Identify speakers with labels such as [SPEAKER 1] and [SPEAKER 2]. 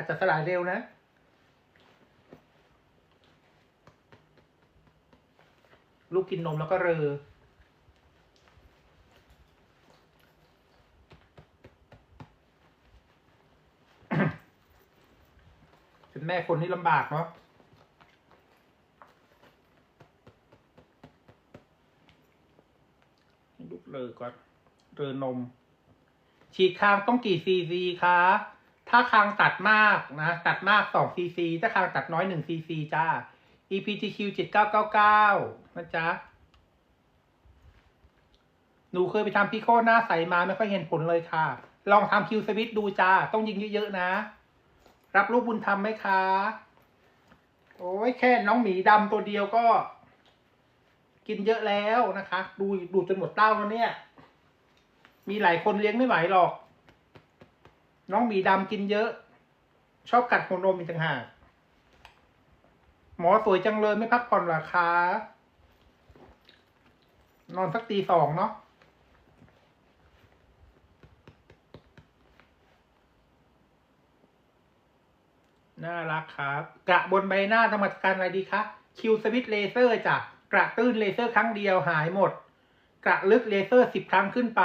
[SPEAKER 1] อาจจะสลายเร็วนะ ลูกกินนมแล้วก็เรอเป็นแม่คนนี่ลำบากเนาะให้ลูกเลอก่อนเรอนม ฉีดคางต้องกี่ซีซีคะ ถ้าคางตัดมากนะ ตัดมากสองซีซีถ้าคางตัดน้อยหนึ่งซีซีจ้า EPTQ เจ็ดเก้าเก้าเก้านะจ๊ะ หนูเคยไปทำพิโคหน้าใสมาไม่ค่อยเห็นผลเลยค่ะ ลองทำคิวสวิตดูจ้า ต้องยิงเยอะๆนะ รับลูกบุญธรรมไหมคะ โอ้ยแค่น้องหมีดำตัวเดียวก็ กินเยอะแล้วนะคะ ดูดูจนหมดเต้าแล้วเนี่ย มีหลายคนเลี้ยงไม่ไหวหรอก น้องหมีดำกินเยอะ ชอบกัดหัวนมอีกต่างหากหมอสวยจังเลยไม่พักผ่อนหรอคะนอนสักตีสองเนาะน่ารักครับ กระบนใบหน้าทำมาการอะไรดีคะคิวสวิตเลเซอร์จ้ะกระตื้นเลเซอร์ครั้งเดียวหายหมด กระลึกเลเซอร์สิบครั้งขึ้นไป